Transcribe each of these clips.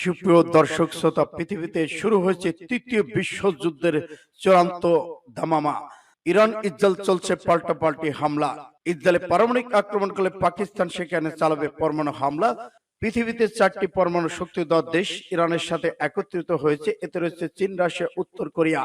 সুপ্রিয় দর্শক শ্রোতা, পৃথিবীতে শুরু হয়েছে তৃতীয় বিশ্বযুদ্ধের চূড়ান্ত ধামামা ইরান ইসরায়েল চলছে পাল্টা পাল্টি হামলা। ইসরায়েলে পারমাণবিক আক্রমণ করলে পাকিস্তান সেখানে চালাবে পরমাণু হামলা। পৃথিবীতে চারটি পরমাণু শক্তিধর দেশ ইরানের সাথে একত্রিত হয়েছে। এতে রয়েছে চীন, রাশিয়া, উত্তর কোরিয়া।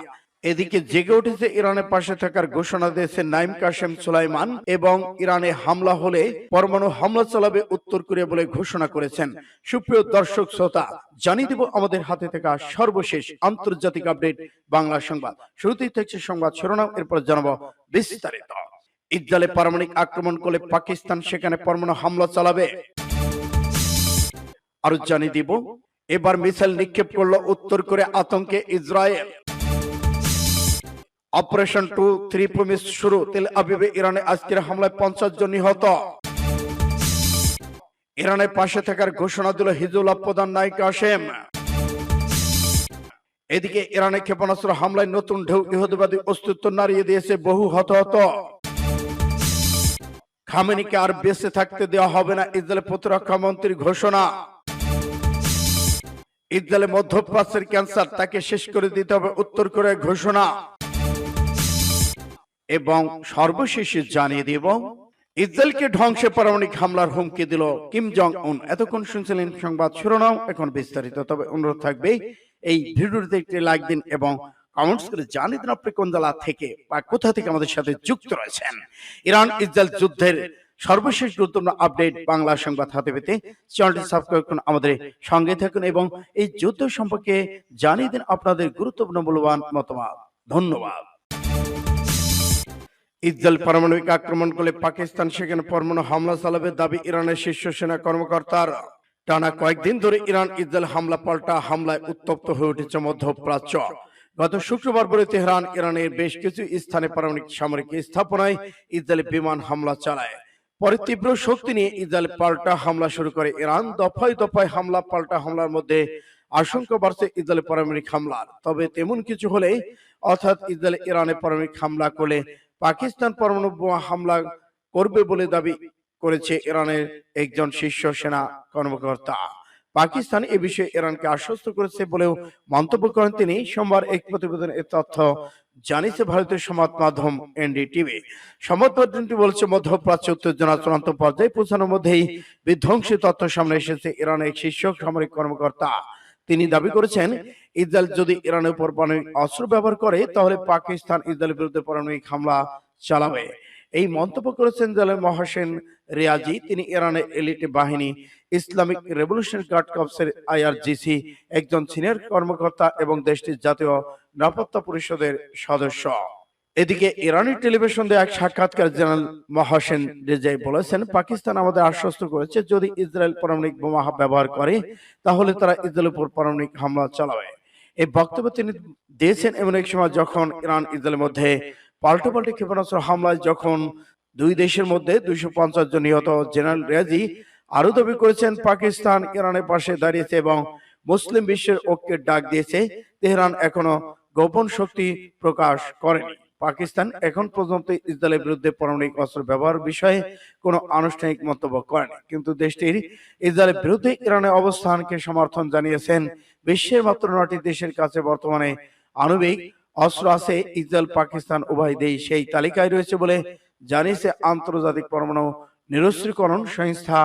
এদিকে জেগে উঠেছে ইরানের পাশে থাকার ঘোষণা দিয়েছে নাইম কাশেম সুলাইমান এবং ইরানে হামলা হলে পরমাণু হামলা চালাবে উত্তর কোরিয়া বলে ঘোষণা করেছেন। সুপ্রিয় দর্শক শ্রোতা, জানিয়ে দেব আমাদের হাতে থাকা সর্বশেষ আন্তর্জাতিক আপডেট বাংলা সংবাদ। শুরুতেই থাকছে সংবাদ শিরোনাম, এরপর জানাব বিস্তারিত। ইসরায়েলে পারমাণবিক আক্রমণ করলে পাকিস্তান সেখানে পরমাণু হামলা চালাবে। আরও জানিয়ে দিব, এবার মিসাইল নিক্ষেপ করল উত্তর করে আতঙ্কে Israel. Operation two three promise শুরু। তেল আবিবে ইরানে আজকের হামলায় পঞ্চাশ জন নিহত। ইরানের পাশে থাকার ঘোষণা দিল হিজুল্লাহ প্রধান নায়িক আসেম এদিকে ইরানে ক্ষেপণাস্ত্র হামলায় নতুন ঢেউ ইহুদিবাদী অস্তিত্ব নাড়িয়ে দিয়েছে বহু হতাহত। খামেনিকে আর বেঁচে থাকতে দেওয়া হবে না ইসরায়েলের প্রতিরক্ষা মন্ত্রীর ঘোষণা। ইসরায়েলে মধ্যপ্রাচ্যের ক্যান্সার তাকে শেষ করে দিতে হবে উত্তর কোরিয়ার ঘোষণা। এবং সর্বশেষে জানিয়ে দেব, ইসরায়েলকে ধ্বংসে পারমাণবিক হামলার হুমকি দিল কিম জং উন এতক্ষণ শুনছিলেন সংবাদ শিরোনাম, এখন বিস্তারিত। তবে অনুরোধ থাকবে, এই ভিডিওটিতে একটি লাইক দিন এবং কমেন্টস করে জানিয়ে দিন আপনি কোন জেলা থেকে বা কোথা থেকে আমাদের সাথে যুক্ত রয়েছেন। ইরান, ইসরায়েল যুদ্ধের সর্বশেষ গুরুত্বপূর্ণ আপডেট বাংলা সংবাদ হাতে পেতে চ্যানেলটি সাবস্ক্রাইব করুন, আমাদের সঙ্গে থাকুন এবং এই যুদ্ধ সম্পর্কে জানিয়ে দিন আপনাদের গুরুত্বপূর্ণ মূল্যবান মতামত। ধন্যবাদ। ইসরায়েল পারমাণবিক আক্রমণ করলে পাকিস্তান সেখানে পরমাণু হামলা চালাবে দাবি ইরানের শীর্ষ সেনা কর্মকর্তার। টানা কয়েকদিন ধরে ইরান ইসরায়েল হামলা পাল্টা হামলায় উত্তপ্ত হয়ে উঠেছে মধ্যপ্রাচ্য। গত শুক্রবার ভোরে তেহরান, ইরানের বেশ কিছু স্থানে পারমাণবিক সামরিক স্থাপনায় ইসরায়েল বিমান হামলা চালায়। পরে তীব্র শক্তি নিয়ে ইসরায়েল পাল্টা হামলা শুরু করে ইরান। দফায় দফায় হামলা, পাল্টা হামলার মধ্যে আশঙ্কা বাড়ছে ইসরায়েল পারমাণবিক হামলার। তবে তেমন কিছু হলে অর্থাৎ ইসরায়েল ইরানে পারমাণবিক হামলা করলে পাকিস্তান পরমাণু হামলা করবে বলে দাবি করেছে ইরানের একজন শীর্ষ সেনা কর্মকর্তা। পাকিস্তান এ বিষয়ে ইরানকে আশ্বস্ত করেছে বলেও মন্তব্য করেন তিনি। সোমবার এক প্রতিবেদনে এ তথ্য জানিয়েছে ভারতীয় সংবাদ মাধ্যম এনডিটিভি। সংবাদ মাধ্যমটি বলছে, মধ্যপ্রাচ্য উত্তেজনা চূড়ান্ত পর্যায়ে পৌঁছানোর মধ্যেই বিধ্বংসী তথ্য সামনে এসেছে। ইরানের শীর্ষ সামরিক কর্মকর্তা তিনি দাবি করেছেন ইসরায়েল যদি ইরানের উপর পারমাণবিক অস্ত্র ব্যবহার করে তাহলে পাকিস্তান ইসরায়েলের বিরুদ্ধে পারমাণবিক হামলা চালাবে। এই মন্তব্য করেছেন জেলার মহাসেন রিয়াজি। তিনি ইরানের এলিট বাহিনী ইসলামিক রেভলিউশন গার্ড কপসের আইআরজিসি একজন সিনিয়র কর্মকর্তা এবং দেশটির জাতীয় নিরাপত্তা পরিষদের সদস্য। এদিকে ইরানি টেলিভিশন দেয়া এক সাক্ষাৎকার জেনারেল মহাসেন রেজাই বলেছেন পাকিস্তান আমাদের আশ্বস্ত করেছে যদি ইসরায়েল পারমাণবিক বোমা ব্যবহার করে তাহলে তারা ইসরায়েলের উপর পারমাণবিক হামলা চালাবে। এই বক্তব্য তিনি দিয়েছেন এমন এক সময় যখন ইরান ইসরায়েলের মধ্যে পাল্টা পাল্টি ক্ষেপণাস্ত্র হামলায় যখন দুই দেশের মধ্যে দুইশো পঞ্চাশ জন নিহত জেনারেল রেজি আরও দাবি করেছেন পাকিস্তান ইরানের পাশে দাঁড়িয়েছে এবং মুসলিম বিশ্বের ঐক্যের ডাক দিয়েছে তেহরান এখনও গোপন শক্তি প্রকাশ করেনি পাকিস্তান এখন পর্যন্ত ইসরায়েলের বিরুদ্ধে পারমাণবিক অস্ত্র ব্যবহার বিষয়ে কোনো আনুষ্ঠানিক মন্তব্য করেনি কিন্তু দেশটির ইসরায়েলের বিরুদ্ধে ইরানের অবস্থানকে সমর্থন জানিয়েছেন বিশ্বের মাত্র নটি দেশের কাছে বর্তমানে আণবিক অস্ত্র আছে, ইসরায়েল, পাকিস্তান, উভয় দেশ সেই তালিকায় রয়েছে বলে জানিয়েছে আন্তর্জাতিক পরমাণু নিরস্ত্রীকরণ সংস্থা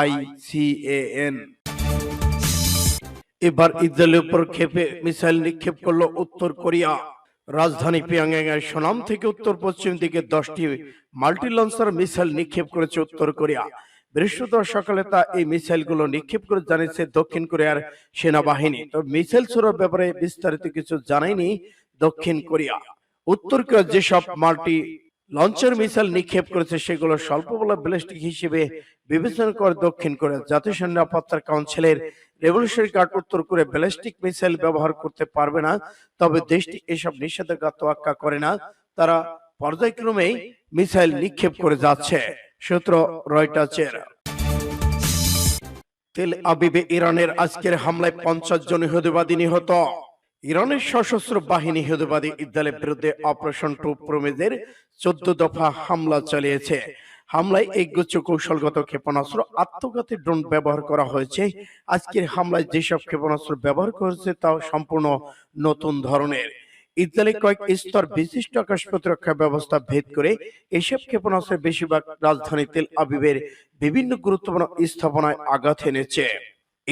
আইসিএএন। এবার ইসরায়েলের উপর ক্ষেপে মিসাইল নিক্ষেপ করল উত্তর কোরিয়া। রাজধানী পিয়াং এর সুনাম থেকে উত্তর পশ্চিম দিকে দশটি মাল্টি লঞ্চার মিসাইল নিক্ষেপ করেছে উত্তর কোরিয়া। বৃহস্পতিবার সকালে তা এই মিসাইলগুলো নিক্ষেপ করে জানিয়েছে দক্ষিণ কোরিয়ার সেনাবাহিনী। তবে মিসাইল ছোড়ার ব্যাপারে বিস্তারিত কিছু জানায়নি দক্ষিণ কোরিয়া। উত্তর কোরিয়ার যেসব মাল্টি লঞ্চার মিসাইল নিক্ষেপ করেছে সেগুলো স্বল্পবলা ব্যালিস্টিক হিসেবে বিবেচনা করে দক্ষিণ কোরিয়া জাতিসংঘ নিরাপত্তার কাউন্সিলের রেভলিউশনারি গার্ড উত্তর করে ব্যালিস্টিক মিসাইল ব্যবহার করতে পারবে না তবে দেশটি এসব নিষেধাজ্ঞা তোয়াক্কা করে না। তারা পর্যায়ক্রমেই মিসাইল নিক্ষেপ করে যাচ্ছে। সূত্র রয়টার্সের তেল আবিবে ইরানের আজকের হামলায় পঞ্চাশ জন ইহুদিবাদী নিহত। ইরানের সশস্ত্র বাহিনী ইহুদিবাদী ইসরায়েলের বিরুদ্ধে অপারেশন টু প্রমেজের চোদ্দ দফা হামলা চালিয়েছে। হামলায় এই গুচ্ছ কৌশলগত ক্ষেপণাস্ত্র, আত্মঘাতী ড্রোন ব্যবহার করা হয়েছে। আজকের হামলায় যেসব ক্ষেপণাস্ত্র ব্যবহার করেছে তাও সম্পূর্ণ নতুন ধরনের। ইতালি কয়েক স্তর বিশিষ্ট আকাশ প্রতিরক্ষা ব্যবস্থা ভেদ করে এসব ক্ষেপণাস্ত্রের বেশিরভাগ রাজধানী তেল আবিবের বিভিন্ন গুরুত্বপূর্ণ স্থাপনায় আঘাত এনেছে।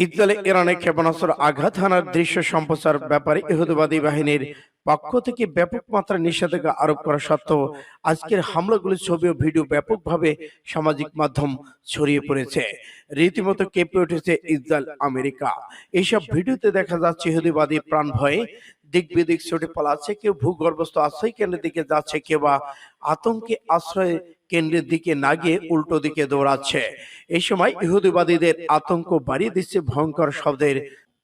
ইসরায়েলে ইরানে ক্ষেপণাস্ত্র আঘাত হানার দৃশ্য সম্প্রচার ব্যাপারে ইহুদিবাদী বাহিনীর পক্ষ থেকে ব্যাপক মাত্রায় নিষেধাজ্ঞা আরোপ করা সত্ত্বেও আজকের হামলাগুলির ছবি ও ভিডিও ব্যাপকভাবে সামাজিক মাধ্যম ছড়িয়ে পড়েছে। রীতিমতো কেঁপে উঠেছে ইসরায়েল আমেরিকা। এইসব ভিডিওতে দেখা যাচ্ছে ইহুদিবাদী প্রাণ ভয়ে দিক বিদিক ছুটে পালাচ্ছে, কেউ ভূগর্ভস্থ আশ্রয় কেন্দ্রের দিকে যাচ্ছে, কেউ বা আতঙ্কে আশ্রয় কেন্দ্রের দিকে না গিয়ে উল্টো দিকে দৌড়াচ্ছে। এই সময় ইহুদিবাদীদের আতঙ্ক বাড়িয়ে দিচ্ছে ভয়ঙ্কর শব্দের।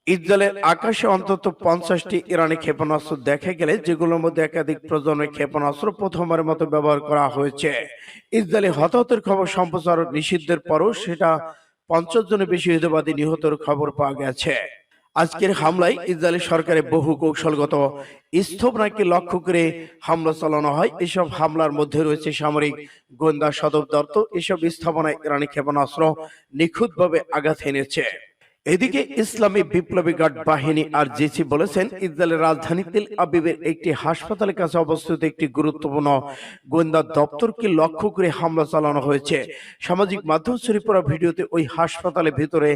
ইসরায়েলের আকাশে অন্তত পঞ্চাশটি ইরানি ক্ষেপণাস্ত্র দেখা গেলে, যেগুলোর মধ্যে একাধিক প্রজন্মের ক্ষেপণাস্ত্র প্রথমবারের মতো ব্যবহার করা হয়েছে। ইসরায়েলে হতাহতের খবর সম্প্রচার নিষিদ্ধের পরও সেটা পঞ্চাশ জনের বেশি ইহুদিবাদী নিহতের খবর পাওয়া গেছে। আজকের হামলায় ইসরায়েলি সরকারের বহু কৌশলগত স্থপনাকে লক্ষ্য করে হামলা চালানো হয়। এসব হামলার মধ্যে রয়েছে সামরিক গোয়েন্দা সদর দপ্তর। এসব স্থাপনায় ইরানি ক্ষেপণাস্ত্র নিখুঁতভাবে আঘাত এনেছে। এদিকে ইসলামী বিপ্লবী গার্ড বাহিনী আর জিসি বলেছেন, ইসরায়েলের রাজধানী তেল আবিবের একটি হাসপাতালের কাছে অবস্থিত একটি গুরুত্বপূর্ণ গোয়েন্দা দপ্তরকে লক্ষ্য করে হামলা চালানো হয়েছে। সামাজিক মাধ্যম ছড়িয়ে পড়া ভিডিওতে ওই হাসপাতালের ভিতরে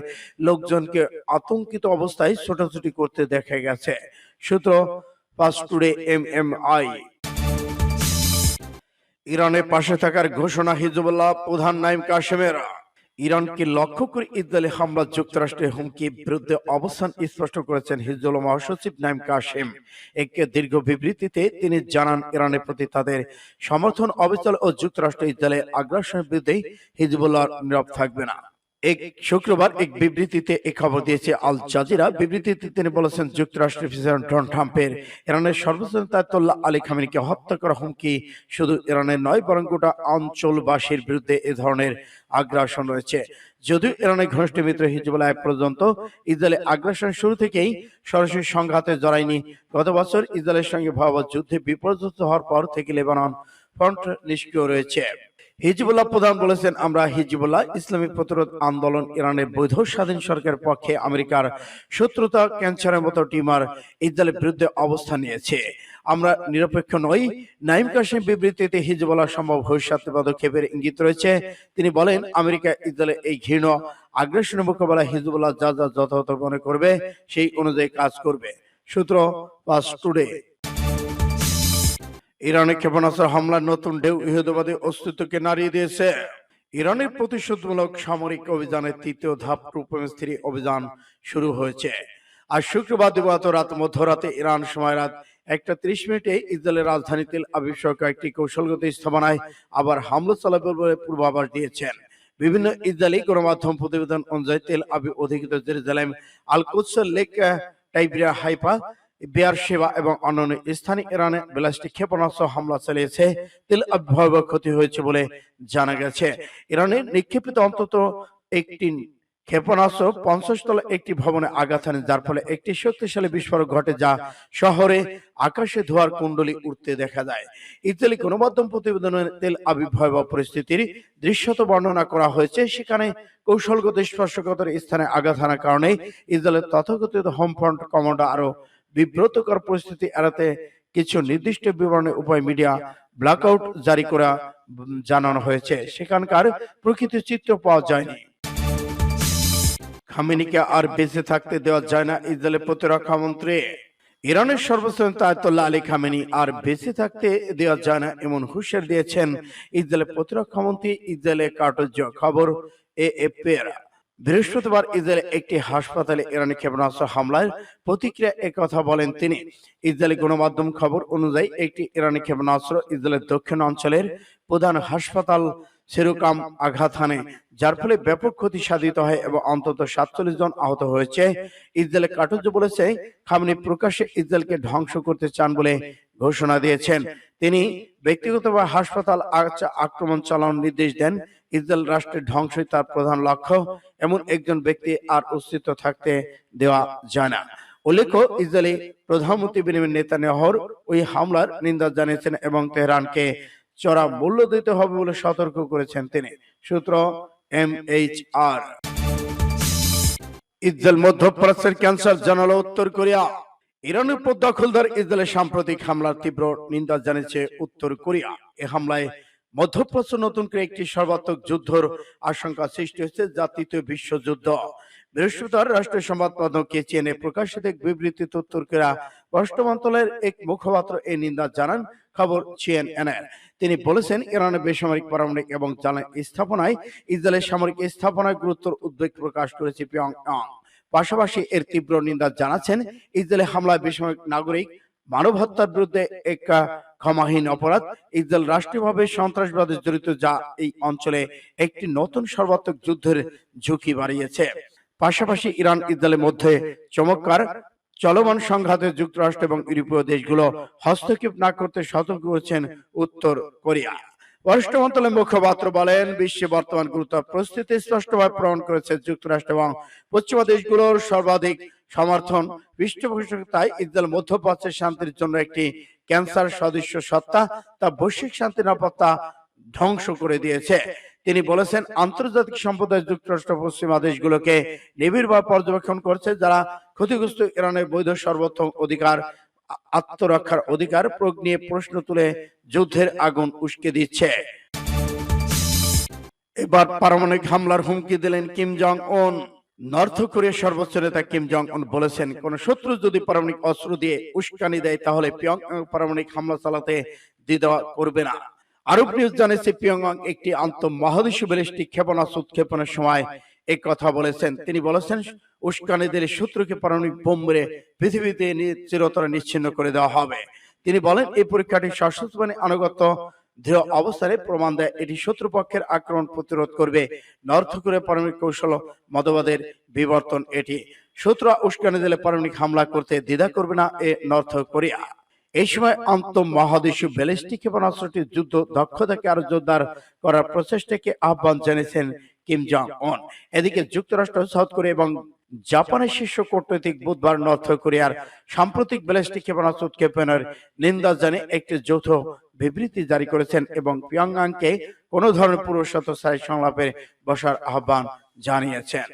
লোকজনকে আতঙ্কিত অবস্থায় ছোটাছুটি করতে দেখা গেছে। সূত্র Pars Today M M I ইরানের পাশে থাকার ঘোষণা হিজবুল্লাহ প্রধান নাইম কাশেমের। ইরানকে লক্ষ্য করে ইসরায়েলি হামলা যুক্তরাষ্ট্রের হুমকি বিরুদ্ধে অবস্থান স্পষ্ট করেছেন হিজবুল্লাহ মহাসচিব নাইম কাশেম একে দীর্ঘ বিবৃতিতে তিনি জানান, ইরানের প্রতি তাদের সমর্থন, অবিচল ও যুক্তরাষ্ট্র ইসরায়েলের আগ্রাসনের বিরুদ্ধে হিজবুল্লাহ নীরব থাকবে না। এক শুক্রবার এক বিবৃতিতে এই খবর দিয়েছে আল জাজিরা। বিবৃতিতে তিনি বলেছেন, যুক্তরাষ্ট্রের প্রেসিডেন্ট ডোনাল্ড ট্রাম্পের ইরানের নেতা আলী খামেনিকে হত্যা করা হুমকি শুধু ইরানের নয়, বরং গোটা অঞ্চলবাসীর বিরুদ্ধে এ ধরনের আগ্রাসন রয়েছে। যদিও ইরানের ঘনিষ্ঠ মিত্র হিজবুল্লাহ পর্যন্ত ইসরায়েলের আগ্রাসন শুরু থেকেই সরাসরি সংঘাতে জড়ায়নি, গত বছর ইসরায়েলের সঙ্গে ভয়াবহ যুদ্ধে বিপর্যস্ত হওয়ার পর থেকে লেবানন ফ্রন্ট নিষ্ক্রিয় রয়েছে। হিজবুল্লাহ প্রধান বলেছেন, আমরা হিজবুল্লাহ ইসলামিক প্রতিরোধ আন্দোলন, ইরানের বৈধ স্বাধীন সরকারের পক্ষে আমেরিকার শত্রুতা, ক্যান্সারের মতো টিমার ইসরায়েলের বিরুদ্ধে অবস্থান নিয়েছে। আমরা নিরপেক্ষ নই। নাইম কাসিম বিবৃতিতে হিজবুল্লাহ সম্ভব ভবিষ্যৎ পদক্ষেপের ইঙ্গিত রয়েছে। তিনি বলেন, আমেরিকা ইসরায়েলের এই ঘৃণ আগ্রাসনের মোকাবেলা হিজবুল্লাহ যা যা যথাযথ মনে করবে, সেই অনুযায়ী কাজ করবে। সূত্র পাস টুডে। ইরানে ক্ষেপণাস্ত্র হামলার নতুন ঢেউ ইহুদবাদী অস্তিত্বকে নাড়িয়ে দিয়েছে। ইরানের প্রতিশোধমূলক সামরিক অভিযানের তৃতীয় ধাপ রূপমিস্ত্রি অভিযান শুরু হয়েছে। আর শুক্রবার দিবাগত রাত মধ্যরাতে ইরান সময় রাত একটা ত্রিশ মিনিটে ইসরায়েলের রাজধানী তেল আবিব সহ কয়েকটি কৌশলগত স্থাপনায় আবার হামলা চালাবে বলে পূর্বাভাস দিয়েছেন। বিভিন্ন ইসরায়েলি গণমাধ্যম প্রতিবেদন অনুযায়ী তেল আবিব অধিকৃত জেরুজালেম আল কুৎস লেক, টাইব্রিয়া হাইপা বিয়ার সেবা এবং অন্যান্য স্থানীয় ইরানে ক্ষেপণাস্ত্র হামলা চালিয়েছে। তেল ক্ষতি হয়েছে বলে জানা গেছে। ইরানের নিক্ষেপিত অন্তত একটি ক্ষেপণাস্ত্র পঞ্চাশ একটি ভবনে আঘাত হানে, যার ফলে একটি শক্তিশালী বিস্ফোরণ ঘটে যা শহরে আকাশে ধোয়ার কুণ্ডলি উঠতে দেখা যায়। ইতালি গণমাধ্যম প্রতিবেদনে তেল আবিব ভয়াবহ পরিস্থিতির দৃশ্যত বর্ণনা করা হয়েছে। সেখানে কৌশলগত স্পর্শকতার স্থানে আঘাত হানার কারণে ইসরায়েলের তথাকথিত হোম ফ্রন্ট আরও বিব্রতকর পরিস্থিতি এড়াতে কিছু নির্দিষ্ট বিবরণের উপায় মিডিয়া ব্ল্যাকআউট জারি করা জানানো হয়েছে। সেখানকার প্রকৃত চিত্র পাওয়া যায়নি। খামেনিকে আর বেঁচে থাকতে দেওয়া যায় না ইসরায়েলের প্রতিরক্ষা মন্ত্রী। ইরানের সর্বোচ্চ নেতা আয়াতুল্লাহ আলী খামেনি আর বেঁচে থাকতে দেওয়া যায় না এমন হুঁশিয়ার দিয়েছেন ইসরায়েলের প্রতিরক্ষা মন্ত্রী ইসরায়েলের কার্টজ। খবর এ এর বৃহস্পতিবার ইসরায়েলে একটি হাসপাতালে ইরানি ক্ষেপণাস্ত্র হামলায় প্রতিক্রিয়া কথা বলেন তিনি। ইসরায়েলি গণমাধ্যম খবর অনুযায়ী একটি ইরানি ক্ষেপণাস্ত্র ইসরায়েলের দক্ষিণ অঞ্চলের প্রধান হাসপাতাল সেরুকাম আঘাত হানে, যার ফলে ব্যাপক ক্ষতি সাধিত হয় এবং অন্তত সাতচল্লিশ জন আহত হয়েছে। ইসরায়েলের কাটুজ বলেছে, খামনি প্রকাশ্যে ইসরায়েলকে ধ্বংস করতে চান বলে ঘোষণা দিয়েছেন। তিনি ব্যক্তিগতভাবে হাসপাতাল আক্রমণ চালানোর নির্দেশ দেন। ইসরায়েল রাষ্ট্রের ধ্বংসই তার প্রধান লক্ষ্য। এমন একজন ব্যক্তি আর অস্তিত্ব থাকতে দেওয়া যায় না। উল্লেখ্য, ইসরায়েলি প্রধানমন্ত্রী বিনিময় নেতানিয়াহুর ওই হামলার নিন্দা জানিয়েছেন এবং তেহরানকে চড়া মূল্য দিতে হবে বলে সতর্ক করেছেন তিনি। সূত্র এম এইচ আর ইসরায়েল মধ্যপ্রাচ্যের ক্যান্সার জানালো উত্তর কোরিয়া। ইরানের উপর দখলদার ইসরায়েলের সাম্প্রতিক হামলার তীব্র নিন্দা জানিয়েছে উত্তর কোরিয়া। এ হামলায় মধ্যপ্রাচ্য নতুন করে একটি সর্বাত্মক যুদ্ধর আশঙ্কা সৃষ্টি হয়েছে, যা বিশ্বযুদ্ধ বৃহস্পতিবার রাষ্ট্রীয় সংবাদ মাধ্যম কেচিএনএ প্রকাশিত এক বিবৃতিতে উত্তর কোরিয়া পররাষ্ট্র মন্ত্রণালয়ের এক মুখপাত্র এই নিন্দা জানান, খবর সিএনএন এর তিনি বলেছেন, ইরানের বেসামরিক পারমাণবিক এবং জ্বালানি স্থাপনায় ইসরায়েলের সামরিক স্থাপনায় গুরুত্বর উদ্বেগ প্রকাশ করেছে পিয়ং পাশাপাশি এর তীব্র নিন্দা জানাচ্ছেন, ইসরায়েলের হামলায় বেসামরিক নাগরিক মানব হত্যার বিরুদ্ধে এক ক্ষমাহীন অপরাধ। ইসরায়েল রাষ্ট্রীয়ভাবে সন্ত্রাসবাদে জড়িত যা এই অঞ্চলে একটি নতুন সর্বাত্মক যুদ্ধের ঝুঁকি বাড়িয়েছে। পাশাপাশি ইরান ইসরায়েলের মধ্যে চমৎকার চলমান সংঘাতে যুক্তরাষ্ট্র এবং ইউরোপীয় দেশগুলো হস্তক্ষেপ না করতে সতর্ক করেছেন উত্তর কোরিয়া। পররাষ্ট্র মন্ত্রণালয়ের মুখপাত্র বলেন, বিশ্বে বর্তমান গুরুত্ব পরিস্থিতি স্পষ্টভাবে প্রমাণ করেছে যুক্তরাষ্ট্র এবং পশ্চিমা দেশগুলোর সর্বাধিক সমর্থন, পৃষ্ঠপোষকতায় ইসরায়েল মধ্যপ্রাচ্যের শান্তির জন্য একটি ক্যান্সার সদস্য সত্তা তা বৈশ্বিক শান্তি নিরাপত্তা ধ্বংস করে দিয়েছে। তিনি বলেছেন, আন্তর্জাতিক সম্প্রদায় যুক্তরাষ্ট্র পশ্চিমা দেশগুলোকে নিবিড়ভাবে পর্যবেক্ষণ করছে, যারা ক্ষতিগ্রস্ত ইরানের বৈধ সর্বোত্তম অধিকার, আত্মরক্ষার অধিকার প্রয়োগ নিয়ে প্রশ্ন তুলে যুদ্ধের আগুন উস্কে দিচ্ছে। এবার পারমাণবিক হামলার হুমকি দিলেন কিম জং উন নর্থ কোরিয়ার সর্বোচ্চ নেতা কিম জং উন বলেছেন, কোন শত্রু যদি পারমাণবিক অস্ত্র দিয়ে উস্কানি দেয়, তাহলে পিয়ং পারমাণবিক হামলা চালাতে দ্বিধা করবে না। আরব নিউজ জানিয়েছে পিয়ংয়াং একটি আন্তঃমহাদেশীয় ব্যালিস্টিক ক্ষেপণাস্ত্র উৎক্ষেপণের সময় এই কথা বলেছেন। তিনি বলেছেন, উস্কানি দিলে শত্রুকে পারমাণবিক বোম মেরে পৃথিবীতে চিরতরে নিচ্ছিন্ন করে দেওয়া হবে। তিনি বলেন, এই পরীক্ষাটি সশস্ত্র বাহিনী আনুগত্য দৃঢ় অবস্থানে প্রমাণ দেয়, এটি শত্রুপক্ষের আক্রমণ প্রতিরোধ করবে। নর্থ কোরিয়া পারমাণবিক কৌশল মতবাদের বিবর্তন এটি। শত্রু উস্কানি দিলে পারমাণবিক হামলা করতে দ্বিধা করবে না এ নর্থ কোরিয়া এই সময় আন্তঃমহাদেশীয় ব্যালিস্টিক ক্ষেপণাস্ত্রটির যুদ্ধ দক্ষতাকে আরও জোরদার করার প্রচেষ্টাকে আহ্বান জানিয়েছেন কিম জং অন এদিকে যুক্তরাষ্ট্র, সাউথ কোরিয়া এবং জাপানের শীর্ষ কূটনৈতিক বুধবার নর্থ কোরিয়ার সাম্প্রতিক ব্যালিস্টিক ক্ষেপণাস্ত্র উৎক্ষেপণের নিন্দা জানিয়ে একটি যৌথ বিবৃতি জারি করেছেন এবং পিয়ংয়াংকে কোনো ধরনের পুরুষত স্থায়ী সংলাপে বসার আহ্বান জানিয়েছেন।